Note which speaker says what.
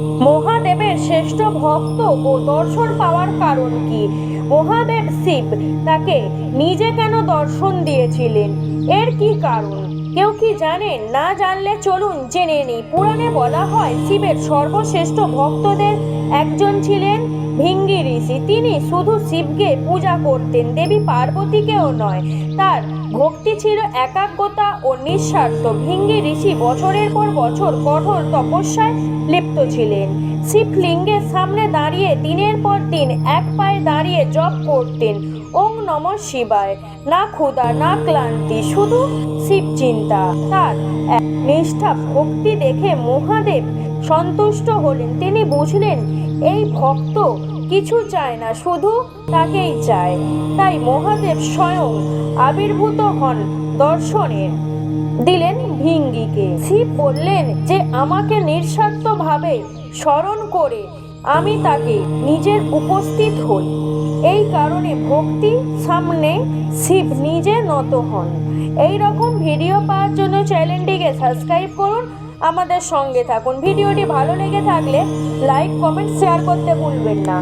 Speaker 1: মহাদেবের শ্রেষ্ঠ ভক্ত ও দর্শন পাওয়ার কারণ কি? মহাদেব শিব তাকে নিজে কেন দর্শন দিয়েছিলেন? এর কি কারণ? কেউ কি জানেন না জানলে চলুন জেনে নিই। পুরাণে বলা হয় শিবের সর্বশ্রেষ্ঠ ভক্তদের একজন ছিলেন ভিঙ্গি ঋষি। তিনি শুধু শিবকে পূজা করতেন, দেবী পার্বতীকেও নয়, তার ভক্তি ছিল একাগ্রতা ও নিঃস্বার্থ। ভিঙ্গি ঋষি বছরের পর বছর কঠোর তপস্যায় লিপ্ত ছিলেন। শিবলিঙ্গের সামনে দাঁড়িয়ে দিনের পর দিন এক পায়ে দাঁড়িয়ে জপ করতেন। ওং নম শিবায়। না ক্ষুধা, না ক্লান্তি, শুধু শিব চিন্তা তার নিষ্ঠা, ভক্তি দেখে মহাদেব সন্তুষ্ট হলেন। তিনি বুঝলেন এই ভক্ত কিছু চায় না, শুধু তাকেই চায়। তাই মহাদেব স্বয়ং আবির্ভূত হন দর্শনের দিলেন ভিঙ্গিকে। শিব বললেন যে, আমাকে নিঃস্বার্থভাবে স্মরণ করে আমি তাকে নিজের উপস্থিত হই। এই কারণে ভক্তি সামনে শিব নিজে নত হন। এই রকম ভিডিও পাওয়ার জন্য চ্যানেলটিকে সাবস্ক্রাইব করুন, আমাদের সঙ্গে থাকুন। ভিডিওটি ভালো লেগে থাকলে লাইক কমেন্ট শেয়ার করতে ভুলবেন না।